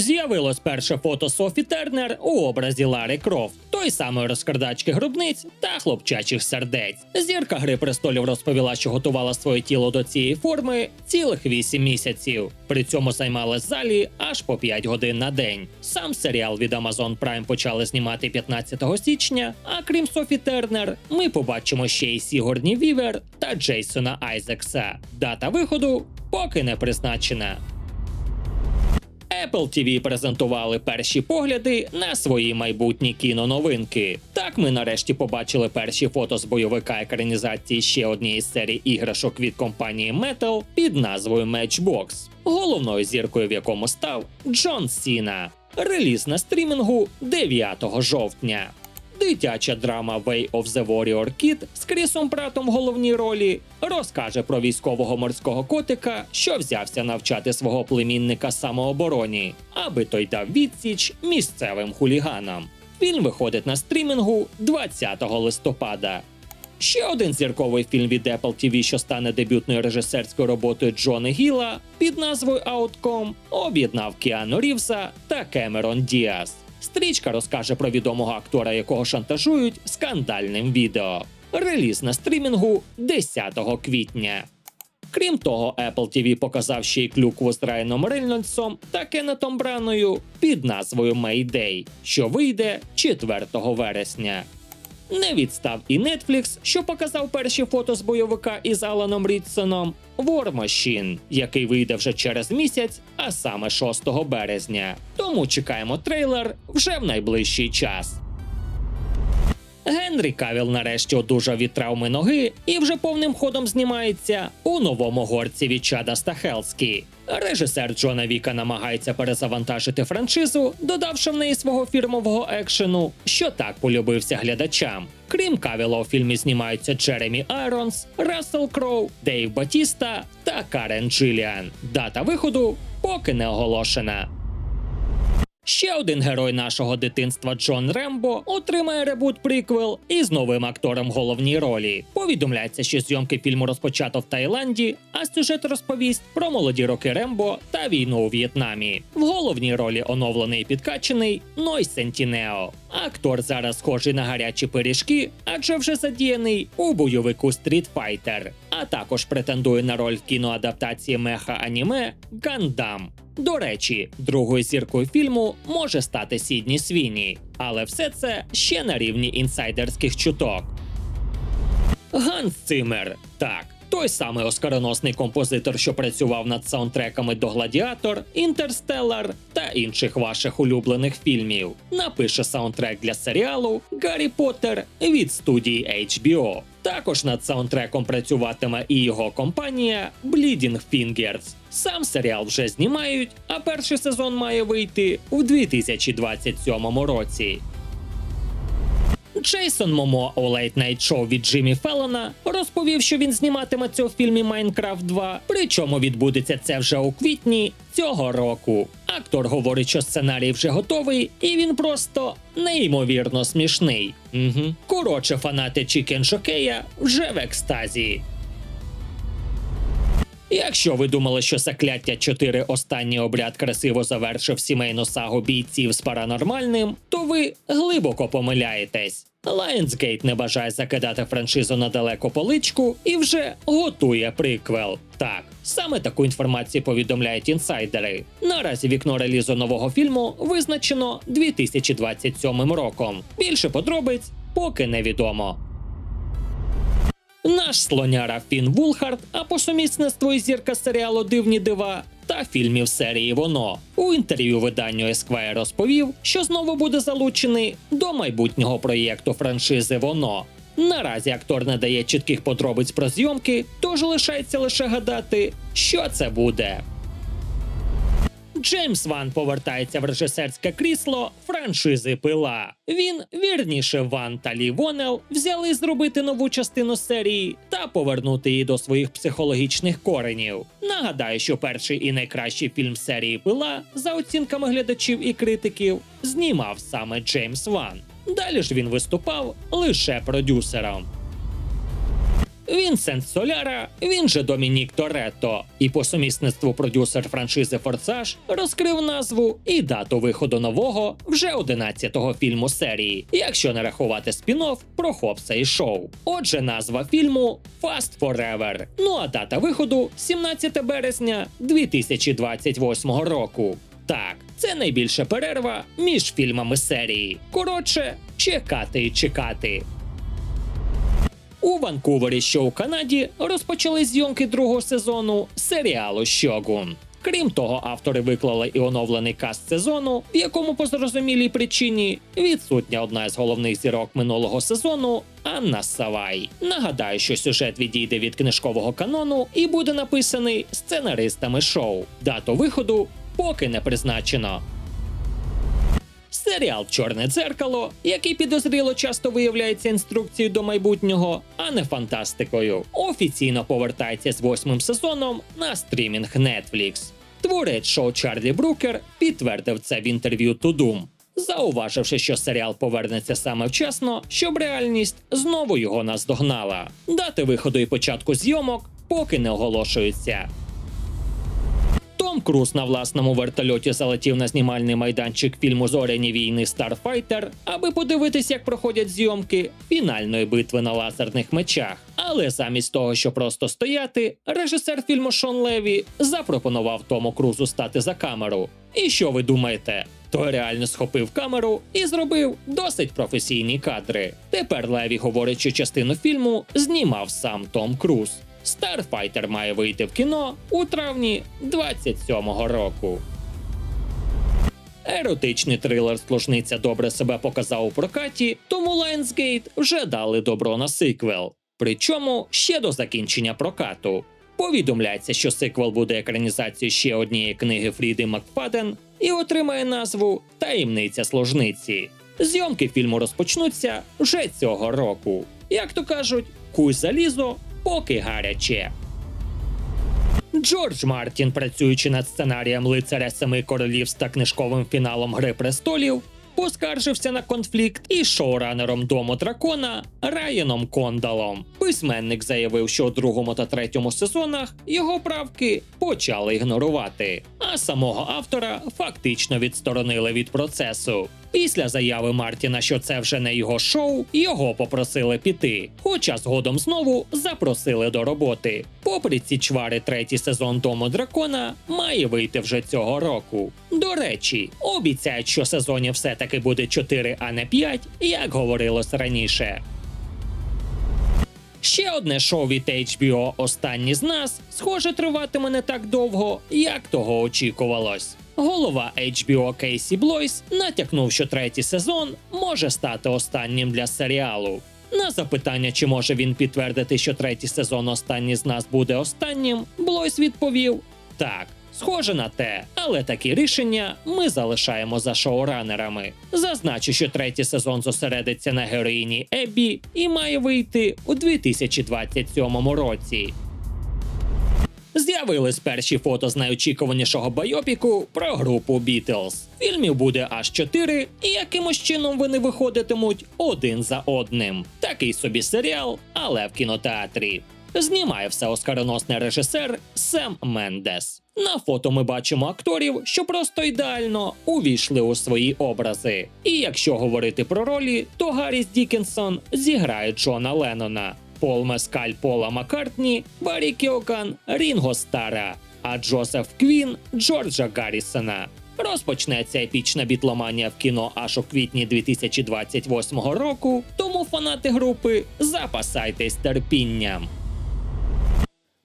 З'явилось перше фото Софі Тернер у образі Лари Крофт, той самої розкрадачки гробниць та хлопчачих сердець. Зірка Гри престолів розповіла, що готувала своє тіло до цієї форми цілих 8 місяців. При цьому займалась залі аж по 5 годин на день. Сам серіал від Amazon Prime почали знімати 15 січня. А крім Софі Тернер, ми побачимо ще й Сігорні Вівер та Джейсона Айзекса. Дата виходу поки не призначена. Apple TV презентували перші погляди на свої майбутні кіноновинки. Так ми нарешті побачили перші фото з бойовика екранізації ще однієї з серій іграшок від компанії Metal під назвою Matchbox, головною зіркою в якому став Джон Сіна. Реліз на стрімінгу 9 жовтня. Дитяча драма Way of the Warrior Kid з Крісом Пратом в головній ролі розкаже про військового морського котика, що взявся навчати свого племінника самообороні, аби той дав відсіч місцевим хуліганам. Фільм виходить на стрімінгу 20 листопада. Ще один зірковий фільм від Apple TV, що стане дебютною режисерською роботою Джона Гіла під назвою Outcome, об'єднав Кіану Рівса та Кемерон Діас. Стрічка розкаже про відомого актора, якого шантажують скандальним відео. Реліз на стрімінгу 10 квітня. Крім того, Apple TV показав ще й клюкву з Райаном Рейнольдсом та Кеннетом Браною під назвою Mayday, що вийде 4 вересня. Не відстав і Netflix, що показав перші фото з бойовика із Аланом Рідсоном War Machine, який вийде вже через місяць, а саме 6 березня. Тому чекаємо трейлер вже в найближчий час. Генрі Кавіл нарешті одужав від травми ноги і вже повним ходом знімається у новому горці від Чада Стахелські. Режисер Джона Віка намагається перезавантажити франшизу, додавши в неї свого фірмового екшену, що так полюбився глядачам. Крім Кавіла, у фільмі знімаються Джеремі Айронс, Рассел Кроу, Дейв Батіста та Карен Джиліан. Дата виходу поки не оголошена. Ще один герой нашого дитинства Джон Рембо отримає ребут приквел із новим актором головній ролі. Повідомляється, що зйомки фільму розпочато в Таїланді, а сюжет розповість про молоді роки Рембо та війну у В'єтнамі. В головній ролі оновлений і підкачений Ной Сентінео. Актор зараз схожий на гарячі пиріжки, адже вже задіяний у бойовику Fighter, а також претендує на роль кіноадаптації меха аніме Гандам. До речі, другою зіркою фільму може стати Сідні Свіні, але все це ще на рівні інсайдерських чуток. Ганс Цимер. Так, той самий оскароносний композитор, що працював над саундтреками до Гладіатор, Інтерстеллар та інших ваших улюблених фільмів. Напише саундтрек для серіалу Гаррі Поттер від студії HBO. Також над саундтреком працюватиме і його компанія Bleeding Fingers. Сам серіал вже знімають, а перший сезон має вийти у 2027 році. Джейсон Момо у Late Night Show від Джиммі Феллона розповів, що він зніматиметься у фільмі Майнкрафт 2, причому відбудеться це вже у квітні цього року. Актор говорить, що сценарій вже готовий, і він просто неймовірно смішний. Угу. Коротше, фанати Чікен Жокея вже в екстазі. Якщо ви думали, що закляття 4 останній обряд красиво завершив сімейну сагу бійців з паранормальним, то ви глибоко помиляєтесь. Lionsgate не бажає закидати франшизу на далеку поличку і вже готує приквел. Так, саме таку інформацію повідомляють інсайдери. Наразі вікно релізу нового фільму визначено 2027 роком. Більше подробиць поки невідомо. Наш слоняра Фін Вулхард, а по сумісництву і зірка серіалу Дивні дива та фільмів серії Воно у інтерв'ю виданню Esquire розповів, що знову буде залучений до майбутнього проєкту франшизи Воно. Наразі актор не дає чітких подробиць про зйомки, тож лишається лише гадати, що це буде. Джеймс Ван повертається в режисерське крісло франшизи Пила. Він, вірніше, Ван та Лі Вонел взяли зробити нову частину серії та повернути її до своїх психологічних коренів. Нагадаю, що перший і найкращий фільм серії Пила за оцінками глядачів і критиків знімав саме Джеймс Ван. Далі ж він виступав лише продюсером. Вінсент Соляра, він же Домінік Торетто, і по сумісництву продюсер франшизи Форсаж розкрив назву і дату виходу нового вже 11-го фільму серії, якщо не рахувати спін-офф про Хопса і шоу. Отже, назва фільму Fast Forever. Ну а дата виходу 17 березня 2028 року. Так, це найбільша перерва між фільмами серії. Коротше, чекати і чекати. У Ванкувері, що у Канаді, розпочали зйомки другого сезону серіалу Щогун. Крім того, автори виклали і оновлений каст сезону, в якому по зрозумілій причині відсутня одна з головних зірок минулого сезону Анна Савай. Нагадаю, що сюжет відійде від книжкового канону і буде написаний сценаристами шоу. Дату виходу поки не призначено. Серіал Чорне дзеркало, який підозріло часто виявляється інструкцією до майбутнього, а не фантастикою, офіційно повертається з восьмим сезоном на стрімінг Netflix. Творець шоу Чарлі Брукер підтвердив це в інтерв'ю Тудум, зауваживши, що серіал повернеться саме вчасно, щоб реальність знову його наздогнала. Дати виходу і початку зйомок поки не оголошуються. Круз на власному вертольоті залетів на знімальний майданчик фільму Зоряні війни Starfighter, аби подивитись, як проходять зйомки фінальної битви на лазерних мечах. Але замість того, щоб просто стояти, режисер фільму Шон Леві запропонував Тому Крузу стати за камеру. І що ви думаєте? Той реально схопив камеру і зробив досить професійні кадри. Тепер Леві говорить, що частину фільму знімав сам Том Круз. Starfighter має вийти в кіно у травні 27-го року. Еротичний трилер Служниця добре себе показав у прокаті, тому Lionsgate вже дали добро на сиквел. Причому ще до закінчення прокату. Повідомляється, що сиквел буде екранізацією ще однієї книги Фріди Макфаден і отримає назву Таємниця служниці. Зйомки фільму розпочнуться вже цього року. Як то кажуть, куй залізо, поки гаряче. Джордж Мартін, працюючи над сценарієм лицаря семи королівств та книжковим фіналом Гри престолів, поскаржився на конфлікт із шоуранером Дому дракона Райаном Кондалом. Письменник заявив, що у другому та третьому сезонах його правки почали ігнорувати, а самого автора фактично відсторонили від процесу. Після заяви Мартіна, що це вже не його шоу, його попросили піти. Хоча згодом знову запросили до роботи. Попри ці чвари, третій сезон Дому дракона має вийти вже цього року. До речі, обіцяють, що сезонів все-таки буде 4, а не 5, як говорилось раніше. Ще одне шоу від HBO Останні з нас, схоже, триватиме не так довго, як того очікувалось. Голова HBO Кейсі Блойс натякнув, що третій сезон може стати останнім для серіалу. На запитання, чи може він підтвердити, що третій сезон Останні з нас буде останнім, Блойс відповів: так. Схоже на те, але такі рішення ми залишаємо за шоуранерами. Зазначу, що третій сезон зосередиться на героїні Еббі і має вийти у 2027 році. З'явились перші фото з найочікуванішого байопіку про групу Бітлз. Фільмів буде аж чотири, і якимось чином вони виходитимуть один за одним. Такий собі серіал, але в кінотеатрі. Знімає все оскароносний режисер Сем Мендес. На фото ми бачимо акторів, що просто ідеально увійшли у свої образи. І якщо говорити про ролі, то Гарріс Дікінсон зіграє Джона Леннона, Пол Мескаль Пола Маккартні, Баррі Кіоган Рінго Стара, а Джозеф Квін Джорджа Гаррісона. Розпочнеться епічна бітломанія в кіно аж у квітні 2028 року, тому фанати групи запасайтесь терпінням.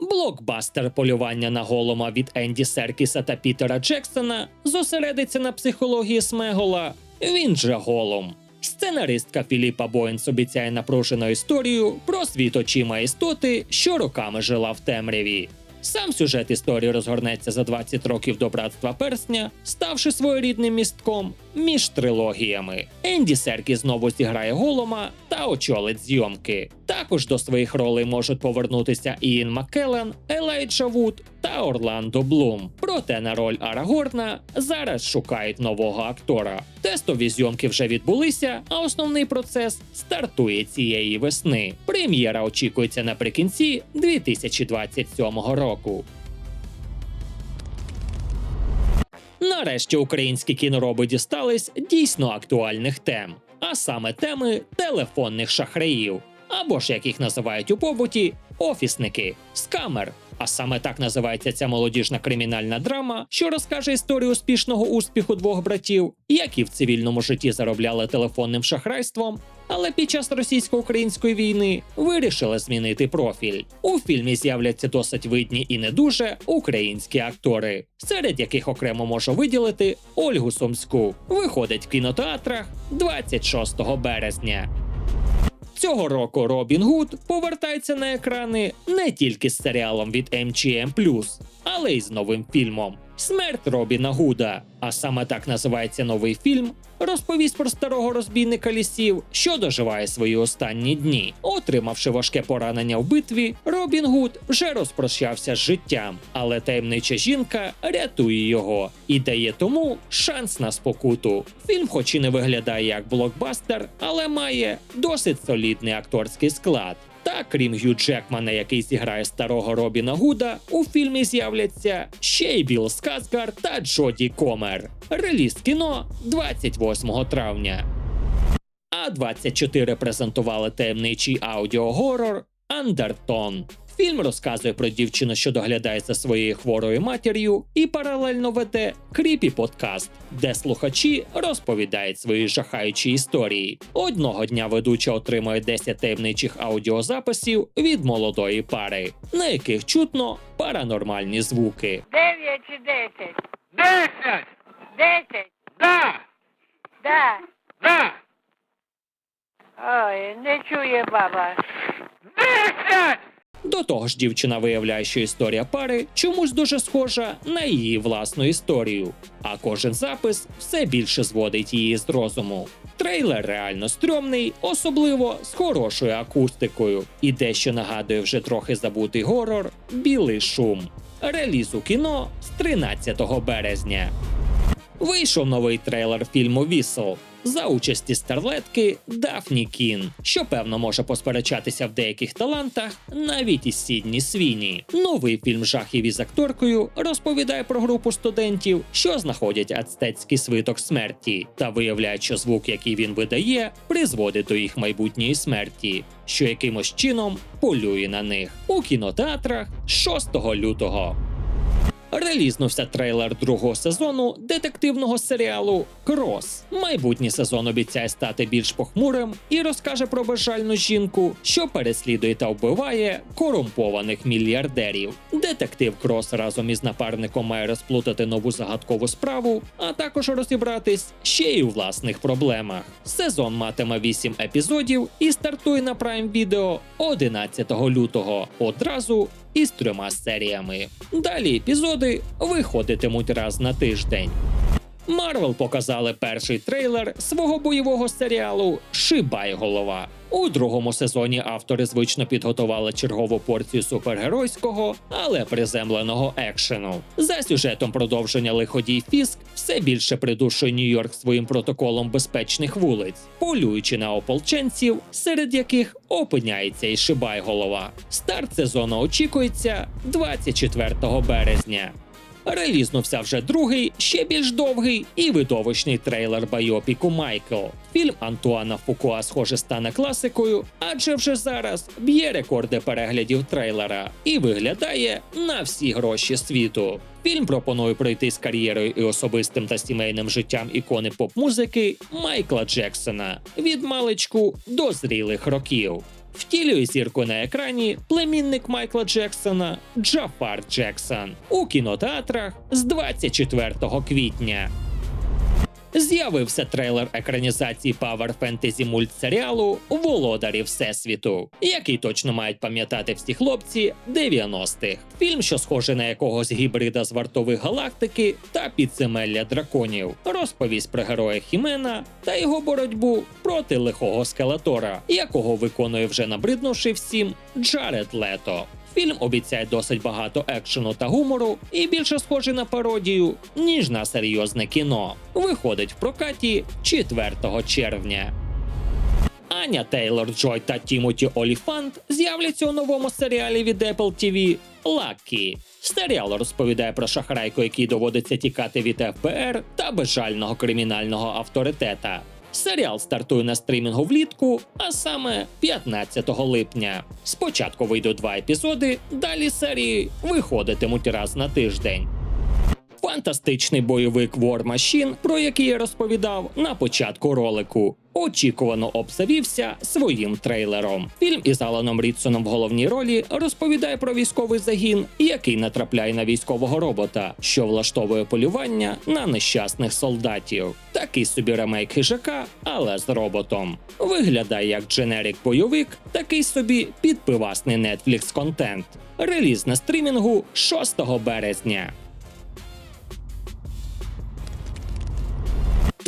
Блокбастер полювання на голома від Енді Серкіса та Пітера Джексона зосередиться на психології Смегола. Він же голом. Сценаристка Філіпа Боїнс обіцяє напружену історію про світ очима істоти, що роками жила в темряві. Сам сюжет історії розгорнеться за 20 років до братства персня, ставши своєрідним містком між трилогіями. Енді Серкі знову зіграє голома та очолить зйомки. Також до своїх ролей можуть повернутися Іїн Маккеллен, Елайджа Вуд та Орландо Блум. Проте на роль Арагорна зараз шукають нового актора. Тестові зйомки вже відбулися, а основний процес стартує цієї весни. Прем'єра очікується наприкінці 2027 року. Нарешті українські кінороби дістались дійсно актуальних тем, а саме теми телефонних шахраїв, або ж як їх називають у побуті, офісники, скамер. А саме так називається ця молодіжна кримінальна драма, що розкаже історію успішного успіху двох братів, які в цивільному житті заробляли телефонним шахрайством, але під час російсько-української війни вирішили змінити профіль. У фільмі з'являться досить видні і не дуже українські актори, серед яких окремо можу виділити Ольгу Сумську. Виходить в кінотеатрах 26 березня. Цього року Робін Гуд повертається на екрани не тільки з серіалом від MGM+, але й з новим фільмом Смерть Робіна Гуда. А саме так називається новий фільм. Розповість про старого розбійника лісів, що доживає свої останні дні. Отримавши важке поранення в битві, Робін Гуд вже розпрощався з життям, але таємнича жінка рятує його і дає тому шанс на спокуту. Фільм, хоч і не виглядає як блокбастер, але має досить солідний акторський склад. Та крім Гью Джекмана, який зіграє старого Робіна Гуда, у фільмі з'являться ще й Білл Сказгар та Джоді Комер. Реліз кіно 28 травня. А 24 презентували таємничий аудіогорор Андертон. Фільм розказує про дівчину, що доглядає за своєю хворою матір'ю, і паралельно веде кріпі подкаст, де слухачі розповідають свої жахаючі історії. Одного дня ведуча отримує 10 таємничих аудіозаписів від молодої пари, на яких чутно паранормальні звуки. Дев'ять чи десять? Десять! Десять? Да! Да. Да! Ой, не чує баба. Десять! До того ж, дівчина виявляє, що історія пари чомусь дуже схожа на її власну історію, а кожен запис все більше зводить її з розуму. Трейлер реально стрьомний, особливо з хорошою акустикою, і дещо нагадує вже трохи забутий горор Білий шум. Реліз у кіно з 13 березня. Вийшов новий трейлер фільму Вісел за участі старлетки Дафні Кін, що певно може посперечатися в деяких талантах навіть із Сідні Свіні. Новий фільм жахів із акторкою розповідає про групу студентів, що знаходять ацтецький свиток смерті, та виявляють, що звук, який він видає, призводить до їх майбутньої смерті, що якимось чином полює на них у кінотеатрах 6 лютого. Релізнувся трейлер другого сезону детективного серіалу Крос. Майбутній сезон обіцяє стати більш похмурим і розкаже про безжальну жінку, що переслідує та вбиває корумпованих мільярдерів. Детектив Крос разом із напарником має розплутати нову загадкову справу, а також розібратись ще й у власних проблемах. Сезон матиме 8 епізодів і стартує на Prime Video 11 лютого. Одразу із трьома серіями. Далі епізоди виходитимуть раз на тиждень. Марвел показали перший трейлер свого бойового серіалу Шибай голова. У другому сезоні автори звично підготували чергову порцію супергеройського, але приземленого екшену. За сюжетом продовження лиходій Фіск все більше придушує Нью-Йорк своїм протоколом безпечних вулиць, полюючи на ополченців, серед яких опиняється і Шибай голова. Старт сезону очікується 24 березня. Релізнувся вже другий, ще більш довгий і видовищний трейлер байопіку Майкл. Фільм Антуана Фукуа, схоже, стане класикою, адже вже зараз б'є рекорди переглядів трейлера і виглядає на всі гроші світу. Фільм пропонує пройти з кар'єрою і особистим та сімейним життям ікони поп-музики Майкла Джексона від маличку до зрілих років. Втілює зірку на екрані племінник Майкла Джексона Джафар Джексон у кінотеатрах з 24 квітня. З'явився трейлер екранізації Power Fantasy мультсеріалу Володарі Всесвіту, який точно мають пам'ятати всі хлопці 90-х. Фільм, що схожий на якогось гібрида з вартових галактики та підземелля драконів, розповість про героя Хімена та його боротьбу проти лихого скелетора, якого виконує вже набриднувши всім Джаред Лето. Фільм обіцяє досить багато екшену та гумору і більше схожий на пародію, ніж на серйозне кіно. Виходить в прокаті 4 червня. Аня Тейлор Джой та Тімоті Оліфант з'являться у новому серіалі від Apple TV Лакі. Серіал розповідає про шахрайку, якій доводиться тікати від ФБР та безжального кримінального авторитета. Серіал стартує на стрімінгу влітку, а саме 15 липня. Спочатку вийдуть два епізоди, далі серії виходитимуть раз на тиждень. Фантастичний бойовик War Machine, про який я розповідав на початку ролику, очікувано обсавівся своїм трейлером. Фільм із Аланом Рідсоном в головній ролі розповідає про військовий загін, який натрапляє на військового робота, що влаштовує полювання на нещасних солдатів. Такий собі ремейк хижака, але з роботом. Виглядає як дженерик бойовик, такий собі підпивасний Netflix контент. Реліз на стрімінгу 6 березня.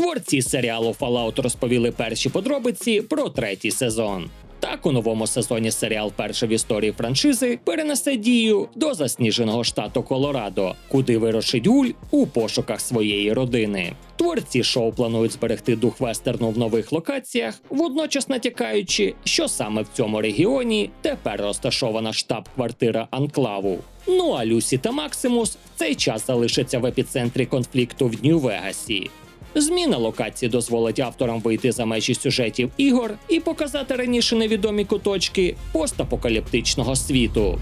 Творці серіалу Fallout розповіли перші подробиці про третій сезон. Так, у новому сезоні серіал перший в історії франшизи перенесе дію до засніженого штату Колорадо, куди вирушить гуль у пошуках своєї родини. Творці шоу планують зберегти дух вестерну в нових локаціях, водночас натякаючи, що саме в цьому регіоні тепер розташована штаб-квартира Анклаву. Ну а Люсі та Максимус в цей час залишаться в епіцентрі конфлікту в Нью-Вегасі. Зміна локації дозволить авторам вийти за межі сюжетів ігор і показати раніше невідомі куточки постапокаліптичного світу.